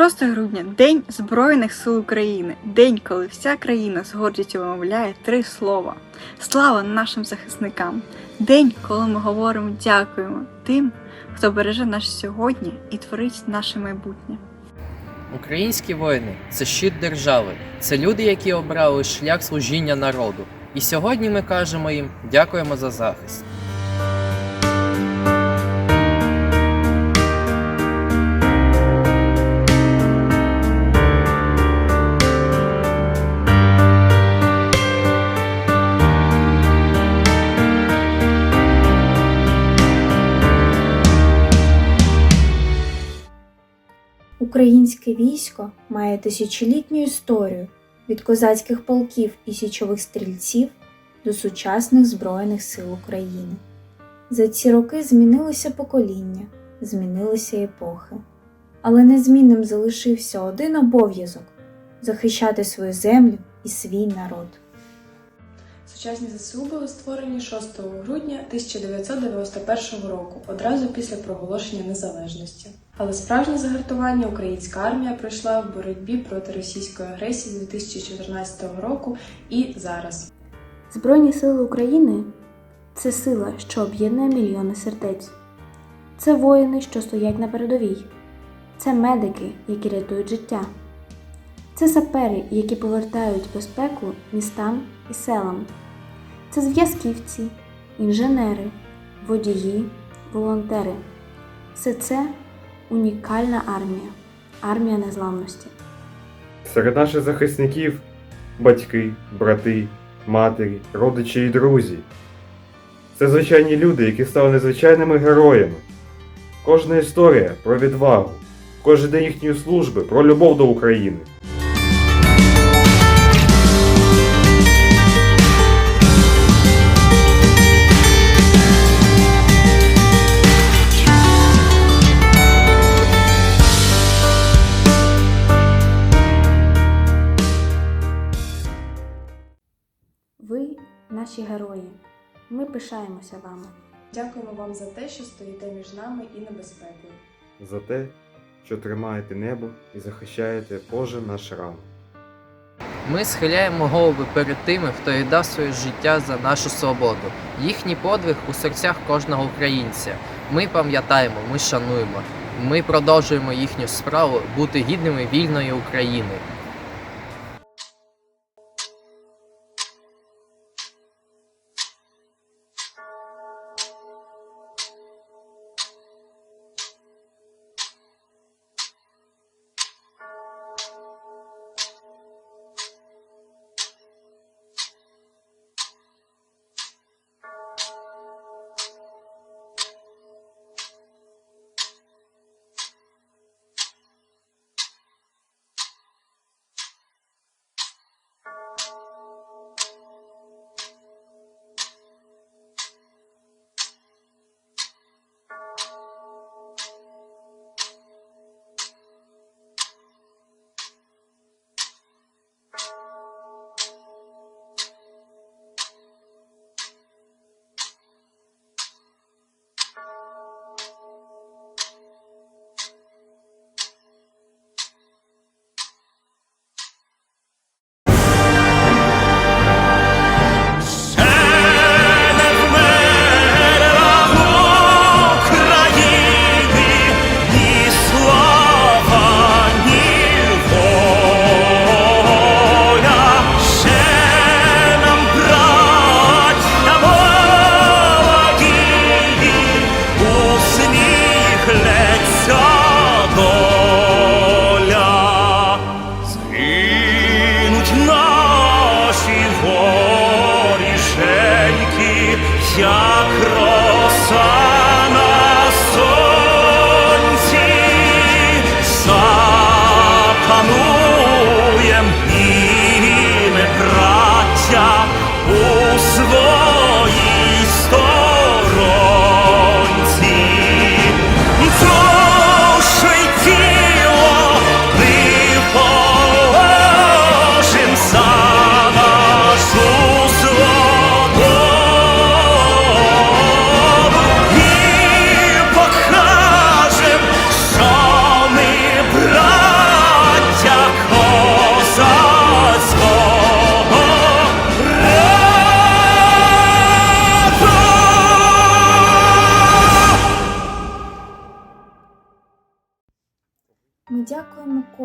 6 грудня День Збройних сил України. День, коли вся країна з гордістю вимовляє три слова: Слава нашим захисникам! День, коли ми говоримо дякуємо тим, хто береже наше сьогодні і творить наше майбутнє. Українські воїни це щит держави, це люди, які обрали шлях служіння народу. І сьогодні ми кажемо їм дякуємо за захист. Українське військо має тисячолітню історію від козацьких полків і січових стрільців до сучасних Збройних сил України. За ці роки змінилися покоління, змінилися епохи, але незмінним залишився один обов'язок захищати свою землю і свій народ. Сучасні ЗСУ були створені 6 грудня 1991 року, одразу після проголошення незалежності. Але справжнє загартування українська армія пройшла в боротьбі проти російської агресії 2014 року і зараз. Збройні сили України це сила, що об'єднує мільйони сердець. Це воїни, що стоять на передовій. Це медики, які рятують життя. Це сапери, які повертають безпеку містам і селам. Це зв'язківці, інженери, водії, волонтери. Все це унікальна армія, армія незламності. Серед наших захисників батьки, брати, матері, родичі і друзі. Це звичайні люди, які стали незвичайними героями. Кожна історія про відвагу, кожен день їхньої служби про любов до України. Наші герої. Ми пишаємося вами. Дякуємо вам за те, що стоїте між нами і небезпекою. За те, що тримаєте небо і захищаєте кожен наш ранок. Ми схиляємо голови перед тими, хто віддав своє життя за нашу свободу. Їхній подвиг у серцях кожного українця. Ми пам'ятаємо, ми шануємо. Ми продовжуємо їхню справу бути гідними вільної України. як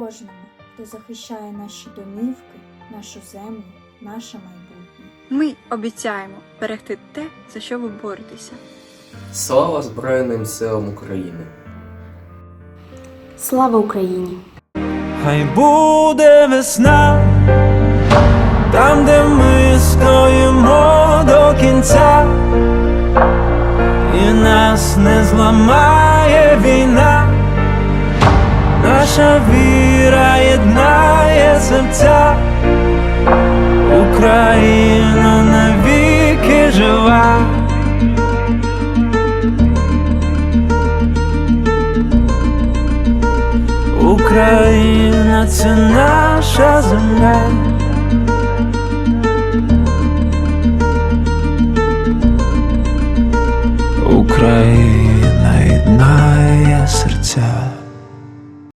кожному, хто захищає наші домівки, нашу землю, наше майбутнє. Ми обіцяємо берегти те, за що ви боретеся. Слава Збройним силам України! Слава Україні! Хай буде весна, там, де ми стоїмо до кінця, і нас не зламає війна, наша віра єднає серця, Україна навіки жива. Україна це наша земля. Україна єднає серця.